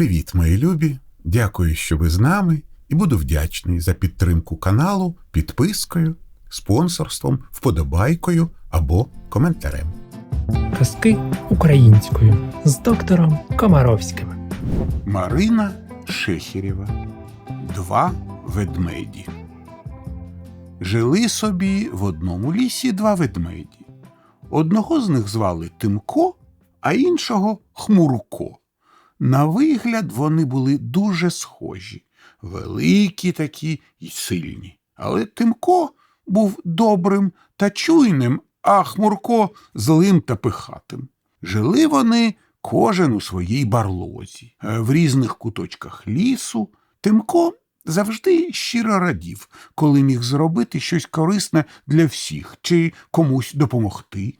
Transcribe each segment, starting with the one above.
Привіт, мої любі! Дякую, що ви з нами, і буду вдячний за підтримку каналу підпискою, спонсорством, вподобайкою або коментарем. Казки українською з доктором Комаровським. Марина Шехірєва. Два ведмеді. Жили собі в одному лісі два ведмеді. Одного з них звали Тимко, а іншого Хмурко. На вигляд вони були дуже схожі, великі такі й сильні. Але Тимко був добрим та чуйним, а Хмурко злим та пихатим. Жили вони кожен у своїй барлозі. Е, В різних куточках лісу Тимко завжди щиро радів, коли міг зробити щось корисне для всіх чи комусь допомогти.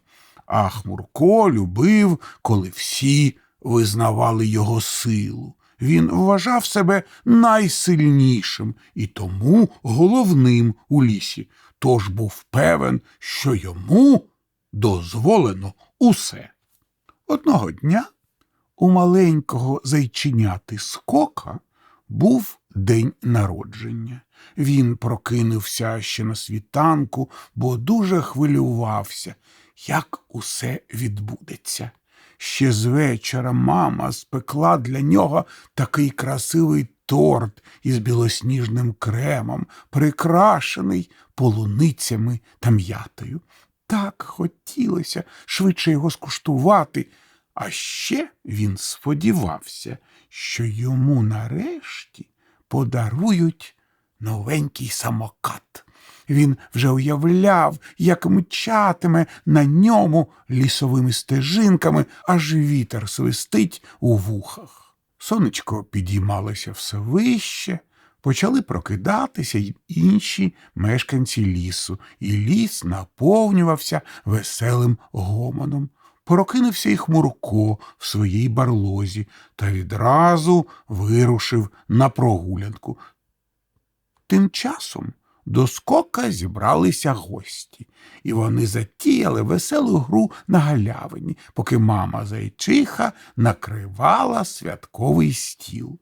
А Хмурко любив, коли всі визнавали його силу. Він вважав себе найсильнішим і тому головним у лісі, тож був певен, що йому дозволено усе. Одного дня у маленького зайченяти скока був день народження. Він прокинувся ще на світанку, бо дуже хвилювався, як усе відбудеться. Ще з вечора мама спекла для нього такий красивий торт із білосніжним кремом, прикрашений полуницями та м'ятою. Так хотілося швидше його скуштувати. А ще він сподівався, що йому нарешті подарують новенький самокат. Він вже уявляв, як мчатиме на ньому лісовими стежинками, аж вітер свистить у вухах. Сонечко підіймалося все вище, почали прокидатися й інші мешканці лісу, і ліс наповнювався веселим гомоном. Прокинувся й хмурко в своїй барлозі та відразу вирушив на прогулянку. Тим часом до скока зібралися гості, і вони затіяли веселу гру на галявині, поки мама зайчиха накривала святковий стіл.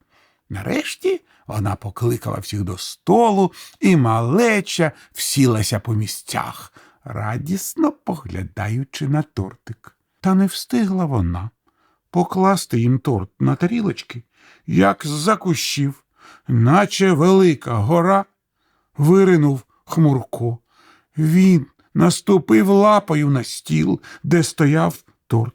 Нарешті вона покликала всіх до столу, і малеча всілася по місцях, радісно поглядаючи на тортик. Та не встигла вона покласти їм торт на тарілочки, як з-за кущів, наче велика гора, виринув хмурко. Він наступив лапою на стіл, де стояв торт.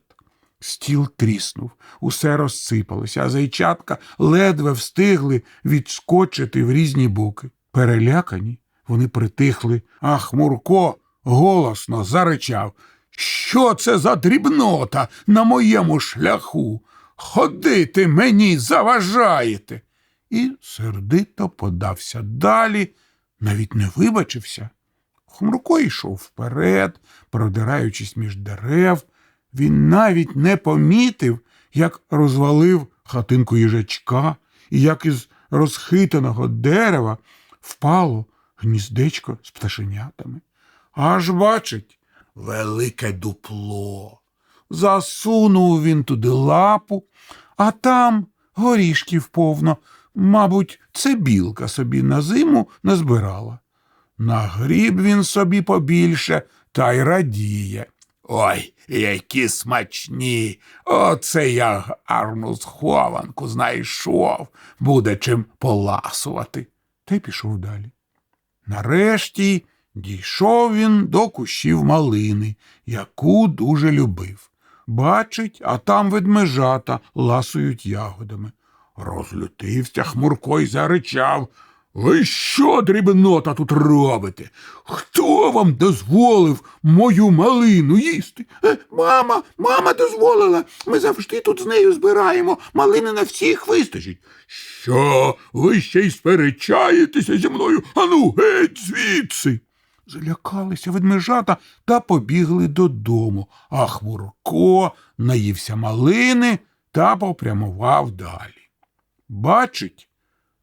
Стіл тріснув, усе розсипалося, а зайчатка ледве встигли відскочити в різні боки. Перелякані, вони притихли, а хмурко голосно заричав. Що це за дрібнота на моєму шляху? Ходити мені заважаєте. І сердито подався далі, навіть не вибачився. Хмурко йшов вперед, продираючись між дерев. Він навіть не помітив, як розвалив хатинку їжачка, і як із розхитаного дерева впало гніздечко з пташенятами. Аж бачить велике дупло. Засунув він туди лапу, а там горішків повно. Мабуть, це білка собі на зиму назбирала. Нагріб він собі побільше та й радіє. Ой, які смачні! Оце я гарну схованку знайшов, буде чим поласувати. Та й пішов далі. Нарешті дійшов він до кущів малини, яку дуже любив. Бачить, а там ведмежата ласують ягодами. Розлютився хмурко й заричав. Ви що, дрібнота, тут робите? Хто вам дозволив мою малину їсти? Е, мама, мама дозволила. Ми завжди тут з нею збираємо. Малини на всіх вистачить. Що, ви ще й сперечаєтеся зі мною? Ану, геть звідси. Залякалися ведмежата та побігли додому, а хмурко наївся малини та попрямував далі. Бачить,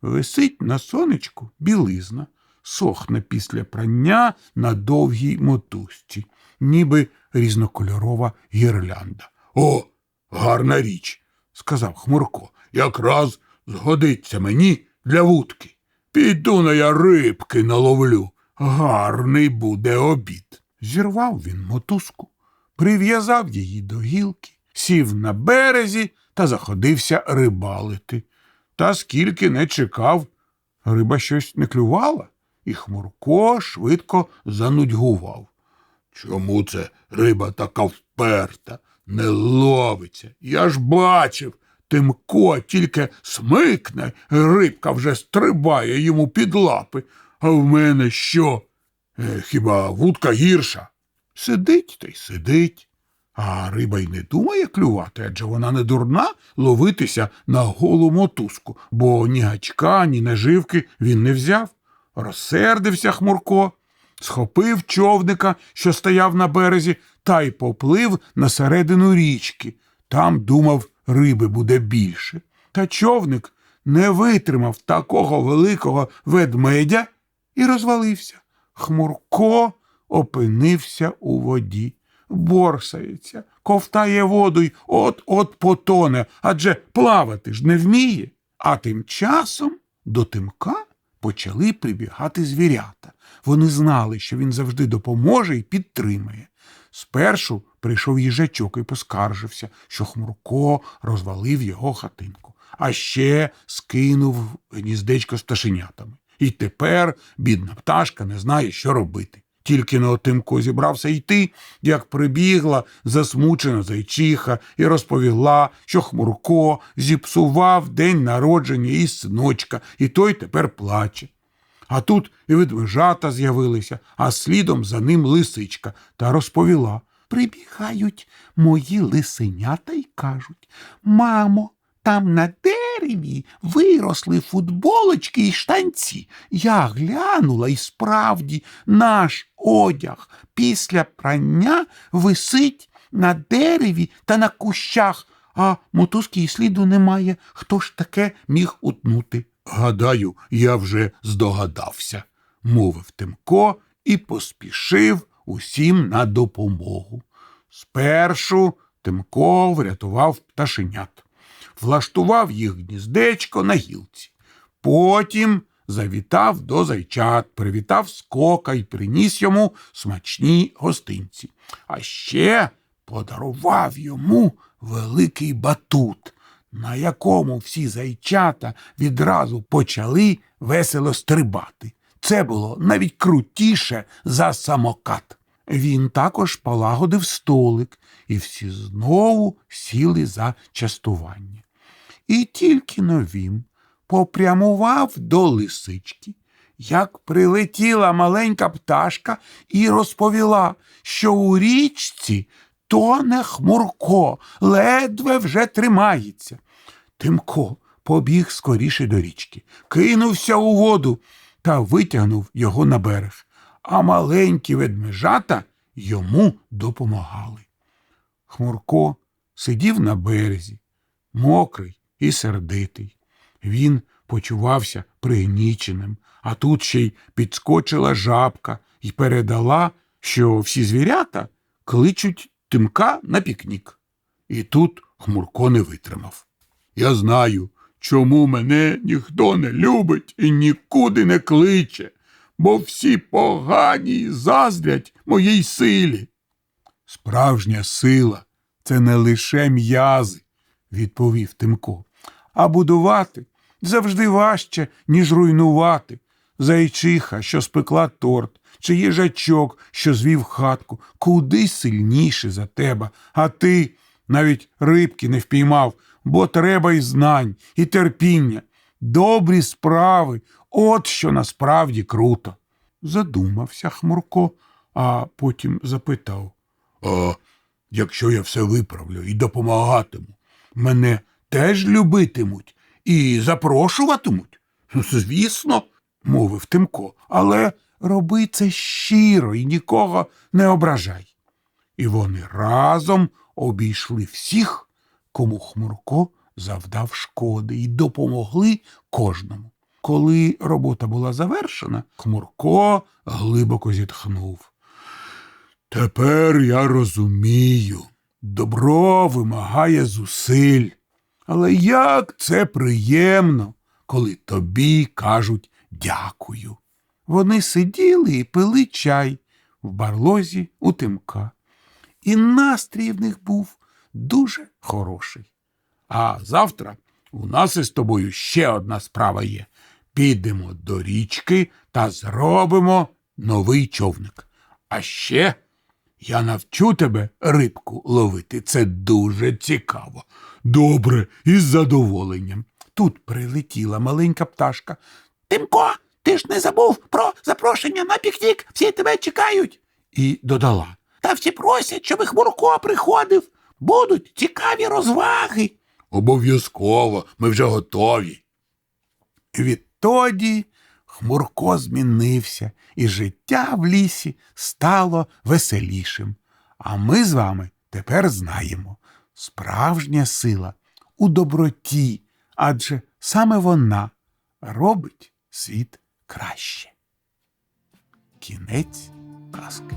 висить на сонечку білизна, сохне після прання на довгій мотузці, ніби різнокольорова гірлянда. О, гарна річ! сказав Хмурко. Якраз згодиться мені для вудки. Піду на я рибки наловлю. Гарний буде обід. Зірвав він мотузку, прив'язав її до гілки, сів на березі та заходився рибалити. Та скільки не чекав, риба щось не клювала, і Хмурко швидко занудьгував. Чому це риба така вперта, не ловиться? Я ж бачив, Тимко тільки смикне, рибка вже стрибає йому під лапи. А в мене що? Е, хіба вудка гірша? Сидить та й сидить. А риба й не думає клювати, адже вона не дурна ловитися на голу мотузку, бо ні гачка, ні наживки він не взяв. Розсердився Хмурко, схопив човника, що стояв на березі, та й поплив на середину річки. Там думав, риби буде більше. Та човник не витримав такого великого ведмедя і розвалився. Хмурко опинився у воді, борсається, ковтає воду й от-от потоне, адже плавати ж не вміє. А тим часом до тимка почали прибігати звірята. Вони знали, що він завжди допоможе і підтримає. Спершу прийшов їжачок і поскаржився, що Хмурко розвалив його хатинку, а ще скинув гніздечко з пташенятами. І тепер бідна пташка не знає, що робити. Тільки на Тимко зібрався йти, як прибігла засмучена зайчиха і розповіла, що Хмурко зіпсував день народження її синочка, і той тепер плаче. А тут і ведмежата з'явилися, а слідом за ним лисичка та розповіла. Прибігають мої лисенята й кажуть Мамо, там на дереві виросли футболочки і штанці. Я глянула і справді наш одяг після прання висить на дереві та на кущах, а мотузки і сліду немає. Хто ж таке міг утнути? Гадаю, я вже здогадався, мовив Тимко і поспішив усім на допомогу. Спершу Тимко врятував пташенят, влаштував їх гніздечко на гілці. Потім завітав до зайчат, привітав скока і приніс йому смачні гостинці. А ще подарував йому великий батут, на якому всі зайчата відразу почали весело стрибати. Це було навіть крутіше за самокат. Він також полагодив столик, і всі знову сіли за частування. І тільки новім попрямував до лисички, як прилетіла маленька пташка і розповіла, що у річці тоне хмурко, ледве вже тримається. Тимко побіг скоріше до річки, кинувся у воду та витягнув його на берег, а маленькі ведмежата йому допомагали. Хмурко сидів на березі, мокрий і сердитий. Він почувався пригніченим, а тут ще й підскочила жабка і передала, що всі звірята кличуть тимка на пікнік. І тут Хмурко не витримав. Я знаю, чому мене ніхто не любить і нікуди не кличе, бо всі погані заздрять моїй силі. Справжня сила це не лише м'язи, відповів Тимко, а будувати завжди важче, ніж руйнувати. Зайчиха, що спекла торт, чи їжачок, що звів хатку, куди сильніше за тебе, а ти навіть рибки не впіймав, бо треба і знань, і терпіння. Добрі справи, от що насправді круто. Задумався Хмурко, а потім запитав А якщо я все виправлю і допомагатиму, мене теж любитимуть і запрошуватимуть? Звісно, мовив Тимко, але роби це щиро і нікого не ображай. І вони разом обійшли всіх, кому Хмурко завдав шкоди, і допомогли кожному. Коли робота була завершена, Хмурко глибоко зітхнув. Тепер я розумію, добро вимагає зусиль, Але як це приємно, коли тобі кажуть дякую. Вони сиділи і пили чай в барлозі у тимка. І настрій в них був дуже хороший. А завтра у нас із тобою ще одна справа є. Підемо до річки та зробимо новий човник. А ще я навчу тебе рибку ловити. Це дуже цікаво. Добре, із задоволенням. Тут прилетіла маленька пташка. Тимко, ти ж не забув про запрошення на пікнік. Всі тебе чекають. І додала. Та всі просять, щоб Хмурко приходив. Будуть цікаві розваги. Обов'язково, ми вже готові. Відтоді Хмурко змінився, і життя в лісі стало веселішим. А ми з вами тепер знаємо справжня сила у доброті, адже саме вона робить світ краще. Кінець казки.